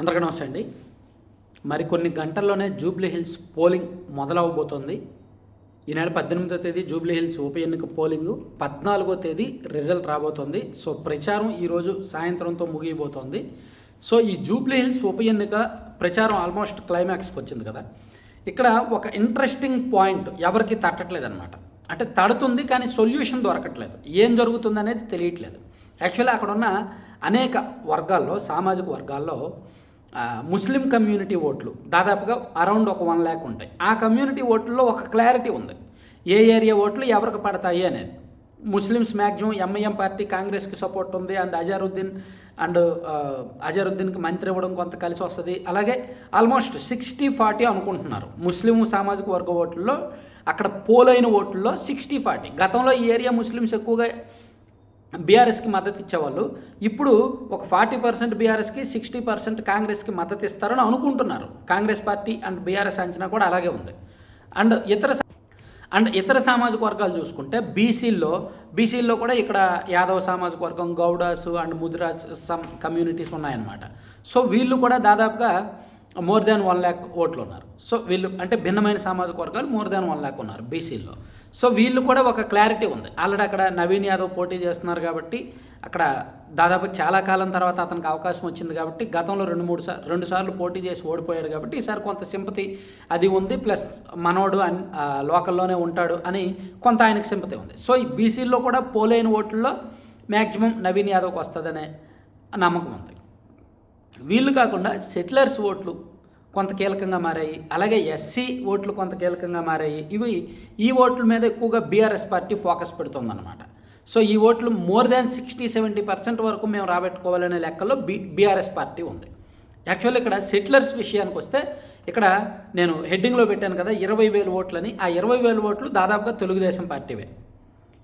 అందరికీ నమస్తే అండి. మరి కొన్ని గంటల్లోనే జూబ్లీ హిల్స్ పోలింగ్ మొదలవబోతోంది ఈ నెల పద్దెనిమిదో తేదీ జూబ్లీ హిల్స్ ఉప ఎన్నిక పోలింగు పద్నాలుగో తేదీ రిజల్ట్ రాబోతోంది. సో ప్రచారం ఈరోజు సాయంత్రంతో ముగియబోతోంది. సో ఈ జూబ్లీ హిల్స్ ఉప ఎన్నిక ప్రచారం ఆల్మోస్ట్ క్లైమాక్స్కి వచ్చింది కదా. ఇక్కడ ఒక ఇంట్రెస్టింగ్ పాయింట్ ఎవరికి తట్టట్లేదు అనమాట అంటే తడుతుంది కానీ సొల్యూషన్ దొరకట్లేదు. ఏం జరుగుతుంది అనేది తెలియట్లేదు. యాక్చువల్లీ అక్కడ ఉన్న అనేక వర్గాల్లో సామాజిక వర్గాల్లో ముస్లిం కమ్యూనిటీ ఓట్లు దాదాపుగా అరౌండ్ ఒక వన్ ల్యాక్ ఉంటాయి. ఆ కమ్యూనిటీ ఓట్లలో ఒక క్లారిటీ ఉంది. ఏ ఏరియా ఓట్లు ఎవరికి పడతాయి అనేది. ముస్లిమ్స్ మ్యాక్సిమం ఎంఐఎం పార్టీ కాంగ్రెస్కి సపోర్ట్ ఉంది అండ్ అజారుద్దీన్ అండ్ అజారుద్దీన్కి మంత్రి ఇవ్వడం కొంత కలిసి వస్తుంది. అలాగే ఆల్మోస్ట్ సిక్స్టీ ఫార్టీ అనుకుంటున్నారు. ముస్లిం సామాజిక వర్గ ఓట్లలో అక్కడ పోలైన ఓట్లలో సిక్స్టీ ఫార్టీ. గతంలో ఈ ఏరియా ముస్లిమ్స్ ఎక్కువగా బీఆర్ఎస్కి మద్దతు ఇచ్చేవాళ్ళు. ఇప్పుడు ఒక ఫార్టీ పర్సెంట్ బీఆర్ఎస్కి సిక్స్టీ పర్సెంట్ కాంగ్రెస్కి మద్దతు ఇస్తారని అనుకుంటున్నారు. కాంగ్రెస్ పార్టీ అండ్ బీఆర్ఎస్ అంచనా కూడా అలాగే ఉంది. అండ్ ఇతర అండ్ ఇతర సామాజిక వర్గాలు చూసుకుంటే బీసీల్లో బీసీల్లో కూడా ఇక్కడ యాదవ సామాజిక వర్గం Gowdas and mudras some communities ఉన్నాయన్నమాట. సో వీళ్ళు కూడా దాదాపుగా మోర్ దాన్ వన్ ల్యాక్ ఓట్లు ఉన్నారు. సో వీళ్ళు అంటే భిన్నమైన సామాజిక వర్గాలు మోర్ దాన్ వన్ ల్యాక్ ఉన్నారు బీసీల్లో సో వీళ్ళు కూడా ఒక క్లారిటీ ఉంది. ఆల్రెడీ అక్కడ నవీన్ యాదవ్ పోటీ చేస్తున్నారు కాబట్టి అక్కడ దాదాపు చాలా కాలం తర్వాత అతనికి అవకాశం వచ్చింది కాబట్టి గతంలో రెండు మూడు సార్లు రెండు సార్లు పోటీ చేసి ఓడిపోయాడు కాబట్టి ఈసారి కొంత సింపతి అది ఉంది ప్లస్ మనోడు అన్ లోకల్లోనే ఉంటాడు అని కొంత ఆయనకు సింపతి ఉంది. సో ఈ బీసీల్లో కూడా పోలైన ఓట్లలో మ్యాక్సిమం నవీన్ యాదవ్కి వస్తుందనే నమ్మకం ఉంది. వీళ్ళు కాకుండా సెటిలర్స్ ఓట్లు కొంత కీలకంగా మారాయి. అలాగే ఎస్సీ ఓట్లు కొంత కీలకంగా మారాయి. ఇవి ఈ ఓట్ల మీద ఎక్కువగా బీఆర్ఎస్ పార్టీ ఫోకస్ పెడుతుందన్నమాట. సో ఈ ఓట్లు more than sixty seventy percent వరకు మేము రాబెట్టుకోవాలనే లెక్కలో బి బీఆర్ఎస్ పార్టీ ఉంది. యాక్చువల్లీ ఇక్కడ సెటిలర్స్ విషయానికి వస్తే ఇక్కడ నేను హెడ్డింగ్లో పెట్టాను కదా ఇరవై వేలు ఓట్లని. ఆ ఇరవై వేల ఓట్లు దాదాపుగా తెలుగుదేశం పార్టీవే.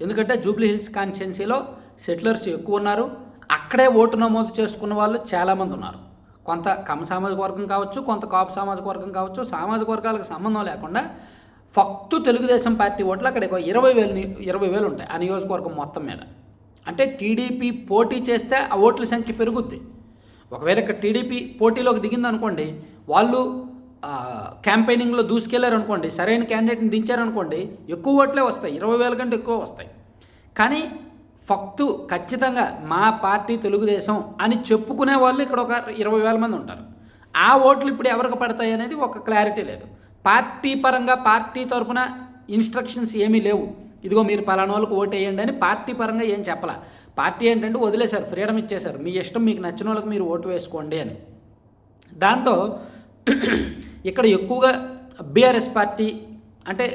ఎందుకంటే జూబ్లీ హిల్స్ కాన్స్టిట్యున్సీలో సెటిలర్స్ ఎక్కువ ఉన్నారు. అక్కడే ఓటు నమోదు చేసుకున్న వాళ్ళు చాలామంది ఉన్నారు. కొంత కమ సామాజిక వర్గం కావచ్చు కొంత కాపు సామాజిక వర్గం కావచ్చు సామాజిక వర్గాలకు సంబంధం లేకుండా ఫక్తు తెలుగుదేశం పార్టీ ఓట్లు అక్కడ ఇరవై వేలు ఇరవై వేలు ఉంటాయి ఆ నియోజకవర్గం మొత్తం మీద. అంటే టీడీపీ పోటీ చేస్తే ఆ ఓట్ల సంఖ్య పెరుగుద్ది. ఒకవేళ ఇక్కడ టీడీపీ పోటీలోకి దిగింది అనుకోండి వాళ్ళు క్యాంపెయినింగ్లో దూసుకెళ్ళారు అనుకోండి సరైన క్యాండిడేట్ని దించారనుకోండి ఎక్కువ ఓట్లే వస్తాయి ఇరవై వేల కంటే ఎక్కువ వస్తాయి. కానీ ఫక్తు ఖచ్చితంగా మా పార్టీ తెలుగుదేశం అని చెప్పుకునే వాళ్ళు ఇక్కడ ఒక ఇరవై వేల మంది ఉంటారు. ఆ ఓట్లు ఇప్పుడు ఎవరికి పడతాయి అనేది ఒక క్లారిటీ లేదు. పార్టీ పరంగా పార్టీ తరఫున ఇన్స్ట్రక్షన్స్ ఏమీ లేవు. ఇదిగో మీరు పలానా వాళ్ళకి ఓటు వేయండి అని పార్టీ పరంగా ఏం చెప్పాల. పార్టీ ఏంటంటే వదిలేశారు ఫ్రీడమ్ ఇచ్చేశారు. మీ ఇష్టం మీకు నచ్చిన వాళ్ళకి మీరు ఓటు వేసుకోండి అని. దాంతో ఇక్కడ ఎక్కువగా బీఆర్ఎస్ పార్టీ అంటే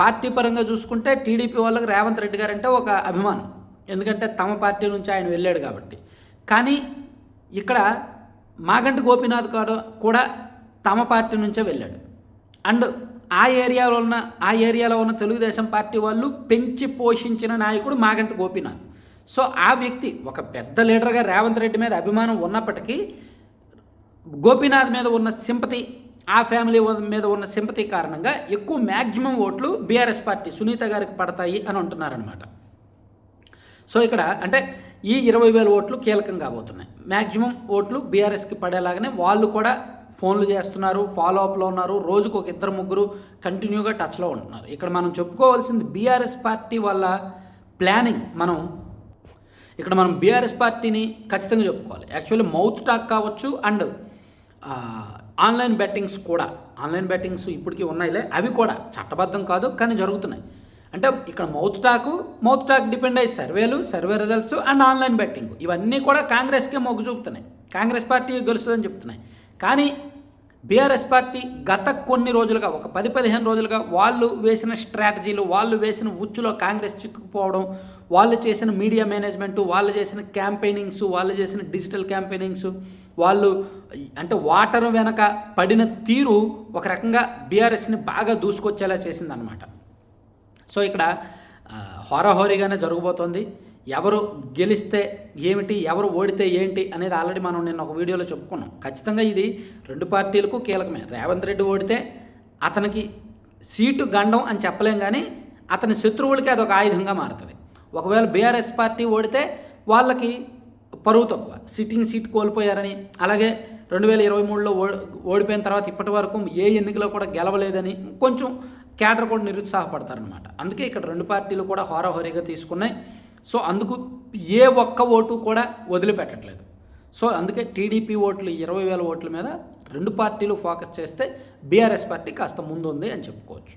పార్టీ పరంగా చూసుకుంటే టీడీపీ వాళ్ళకి రేవంత్ రెడ్డి గారు అంటే ఒక అభిమానం. ఎందుకంటే తమ పార్టీ నుంచి ఆయన వెళ్ళాడు కాబట్టి. కానీ ఇక్కడ మాగంటి గోపీనాథ్ గారు కూడా తమ పార్టీ నుంచే వెళ్ళాడు. అండ్ ఆ ఏరియాలో ఉన్న ఆ ఏరియాలో ఉన్న తెలుగుదేశం పార్టీ వాళ్ళు పెంచి పోషించిన నాయకుడు మాగంటి గోపీనాథ్. సో ఆ వ్యక్తి ఒక పెద్ద లీడర్గా రేవంత్ రెడ్డి మీద అభిమానం ఉన్నప్పటికీ గోపీనాథ్ మీద ఉన్న సింపతి ఆ ఫ్యామిలీ మీద ఉన్న సింపతి కారణంగా ఎక్కువ మ్యాక్సిమం ఓట్లు బీఆర్ఎస్ పార్టీ సునీత గారికి పడతాయి అని అంటున్నారనమాట సో ఇక్కడ అంటే ఈ ఇరవై వేల ఓట్లు కీలకం కాబోతున్నాయి మ్యాక్సిమం ఓట్లు బీఆర్ఎస్కి పడేలాగానే వాళ్ళు కూడా ఫోన్లు చేస్తున్నారు ఫాలో అప్లో ఉన్నారు రోజుకు ఒక ఇద్దరు ముగ్గురు కంటిన్యూగా టచ్లో ఉంటున్నారు. ఇక్కడ మనం చెప్పుకోవాల్సింది బీఆర్ఎస్ పార్టీ వల్ల ప్లానింగ్ మనం ఇక్కడ మనం బీఆర్ఎస్ పార్టీని ఖచ్చితంగా చెప్పుకోవాలి. యాక్చువల్లీ మౌత్ టాక్ కావచ్చు అండ్ ఆన్లైన్ బెట్టింగ్స్ కూడా ఆన్లైన్ బెట్టింగ్స్ ఇప్పటికీ ఉన్నాయిలే అవి కూడా చట్టబద్ధం కాదు కానీ జరుగుతున్నాయి. అంటే ఇక్కడ mouth talk mouth talk depend అయ్యి సర్వేలు survey results and online betting. ఇవన్నీ కూడా కాంగ్రెస్కే మొగ్గు చూపుతున్నాయి. కాంగ్రెస్ పార్టీ గెలుస్తుందని చెప్తున్నాయి. కానీ బీఆర్ఎస్ పార్టీ గత కొన్ని రోజులుగా ఒక పది పదిహేను రోజులుగా వాళ్ళు వేసిన స్ట్రాటజీలు వాళ్ళు వేసిన ఉచ్చులో కాంగ్రెస్ చిక్కుకుపోవడం వాళ్ళు చేసిన మీడియా మేనేజ్మెంటు వాళ్ళు చేసిన క్యాంపెయినింగ్స్ వాళ్ళు చేసిన డిజిటల్ క్యాంపెయినింగ్స్ వాళ్ళు అంటే వాటర్ వెనక పడిన తీరు ఒక రకంగా బీఆర్ఎస్ని బాగా దూసుకొచ్చేలా చేసిందనమాట సో ఇక్కడ హోరాహోరీగానే జరగబోతోంది. ఎవరు గెలిస్తే ఏమిటి ఎవరు ఓడితే ఏంటి అనేది ఆల్రెడీ మనం నిన్న ఒక వీడియోలో చెప్పుకున్నాం. ఖచ్చితంగా ఇది రెండు పార్టీలకు కీలకమే. రేవంత్ రెడ్డి ఓడితే అతనికి సీటు గండం అని చెప్పలేం కానీ అతని శత్రువులకి అది ఒక ఆయుధంగా మారుతుంది. ఒకవేళ బీఆర్ఎస్ పార్టీ ఓడితే వాళ్ళకి పరువు తక్కువ. సిట్టింగ్ సీట్ కోల్పోయారని. అలాగే రెండు వేల ఇరవై మూడులో ఓడిపోయిన తర్వాత ఇప్పటి వరకు ఏ ఎన్నికలో కూడా గెలవలేదని కొంచెం క్యాడర్ కూడా నిరుత్సాహపడతారనమాట అందుకే ఇక్కడ రెండు పార్టీలు కూడా హోరాహోరీగా తీసుకున్నాయి. సో అందుకు ఏ ఒక్క ఓటు కూడా వదిలిపెట్టట్లేదు. సో అందుకే టీడీపీ ఓట్లు ఇరవై వేల ఓట్ల మీద రెండు పార్టీలు ఫోకస్ చేస్తే బీఆర్ఎస్ పార్టీ కాస్త ముందుంది అని చెప్పుకోవచ్చు.